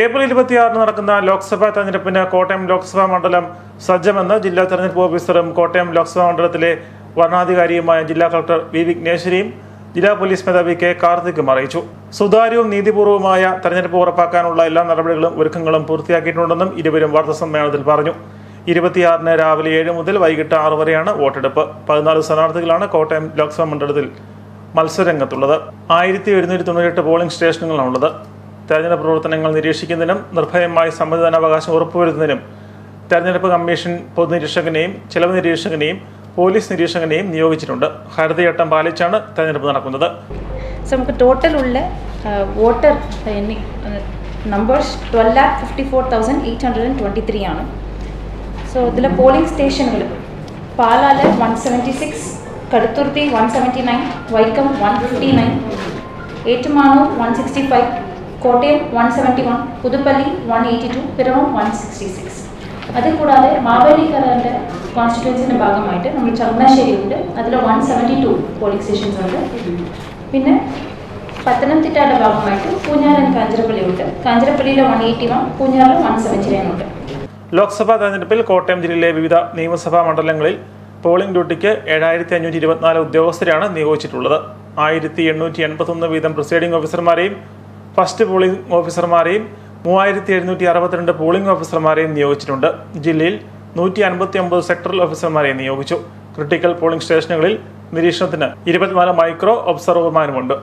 April ഇരുപത്തിയാറിന് നടക്കുന്ന ലോക്സഭാ തെരഞ്ഞെടുപ്പിന് കോട്ടയം ലോക്സഭാ മണ്ഡലം സജ്ജമെന്ന് ജില്ലാ തെരഞ്ഞെടുപ്പ് ഓഫീസറും കോട്ടയം ലോക്സഭാ മണ്ഡലത്തിലെ വരണാധികാരിയുമായ ജില്ലാ കളക്ടർ വി വിഘ്നേശ്വരിയും ജില്ലാ പോലീസ് മേധാവി കെ കാർത്തിക്കും അറിയിച്ചു. സുതാര്യവും നീതിപൂർവവുമായ തെരഞ്ഞെടുപ്പ് ഉറപ്പാക്കാനുള്ള എല്ലാ നടപടികളും ഒരുക്കങ്ങളും പൂർത്തിയാക്കിയിട്ടുണ്ടെന്നും ഇരുവരും വാർത്താസമ്മേളനത്തിൽ പറഞ്ഞു. ഇരുപത്തിയാറിന് രാവിലെ ഏഴ് മുതൽ വൈകിട്ട് ആറ് വരെയാണ് വോട്ടെടുപ്പ്. പതിനാല് സ്ഥാനാർത്ഥികളാണ് കോട്ടയം ലോക്സഭാ മണ്ഡലത്തിൽ മത്സരരംഗത്തുള്ളത്. ആയിരത്തി ഒരുന്നൂറ്റി തൊണ്ണൂറ്റെട്ട് പോളിംഗ് സ്റ്റേഷനുകളാണുള്ളത്. തെരഞ്ഞെടുപ്പ് പ്രവർത്തനങ്ങൾ നിരീക്ഷിക്കുന്നതിനും നിർഭയമായി സമ്മതിദാനാവകാശം ഉറപ്പുവരുത്തുന്നതിനും തെരഞ്ഞെടുപ്പ് കമ്മീഷൻ പൊതുനിരീക്ഷകനെയും ചെലവ് നിരീക്ഷകനെയും പോലീസ് നിരീക്ഷകനെയും നിയോഗിച്ചിട്ടുണ്ട്. ഹരിതയട്ടം പാലിച്ചാണ് തെരഞ്ഞെടുപ്പ് നടക്കുന്നത്. നമുക്ക് ടോട്ടൽ ഉള്ള voter numbers twelve lakh fifty four thousand eight hundred and twenty three ആണ്. സോ ഇതിലെ പോളിംഗ് സ്റ്റേഷനുകൾ Palal one seventy six Kaduthuruthy one seventy nine Vaikom one fifty nine Ettumanoor one sixty five Kottayam one seventy one Puthuppally one eighty two Piravom one sixty six അതിൽ കൂടാതെ മാവേലിക്കരന്റെ കോൺസ്റ്റിറ്റ്യുവൻസിന്റെ ഭാഗമായിട്ട് നമ്മൾ ചങ്ങനാശ്ശേരി ഉണ്ട്. അതിൽ one seventy two polling stations ഉണ്ട്. പിന്നെ പത്തനംതിട്ടയുടെ ഭാഗമായിട്ട് പൂഞ്ഞാറൻ കാഞ്ഞിരപ്പള്ളി ഉണ്ട്. കാഞ്ഞിരപ്പള്ളിയിൽ വൺ എയ്റ്റി വൺ പൂഞ്ഞാറിൽ വൺ സെവന്റി നയൻ ഉണ്ട്. ലോക്സഭാ തെരഞ്ഞെടുപ്പിൽ കോട്ടയം ജില്ലയിലെ വിവിധ നിയമസഭാ മണ്ഡലങ്ങളിൽ പോളിംഗ് ഡ്യൂട്ടിക്ക് ഏഴായിരത്തി അഞ്ഞൂറ്റി ഇരുപത്തിനാല് ഉദ്യോഗസ്ഥരെയാണ് നിയോഗിച്ചിട്ടുള്ളത്. ആയിരത്തി എണ്ണൂറ്റി എൺപത്തൊന്ന് വീതം പ്രിസൈഡിംഗ് ഓഫീസർമാരെയും ഫസ്റ്റ് പോളിംഗ് ഓഫീസർമാരെയും മൂവായിരത്തി എഴുന്നൂറ്റി അറുപത്തിരണ്ട് പോളിംഗ് ഓഫീസർമാരെയും നിയോഗിച്ചിട്ടുണ്ട്. ജില്ലയിൽ നൂറ്റി അൻപത്തി ഒമ്പത് സെക്ടറൽ ഓഫീസർമാരെ നിയോഗിച്ചു. ക്രിട്ടിക്കൽ പോളിംഗ് സ്റ്റേഷനുകളിൽ നിരീക്ഷണത്തിന് ഇരുപത്തിനാല് മൈക്രോ ഒബ്സർവർമാരുമുണ്ട്.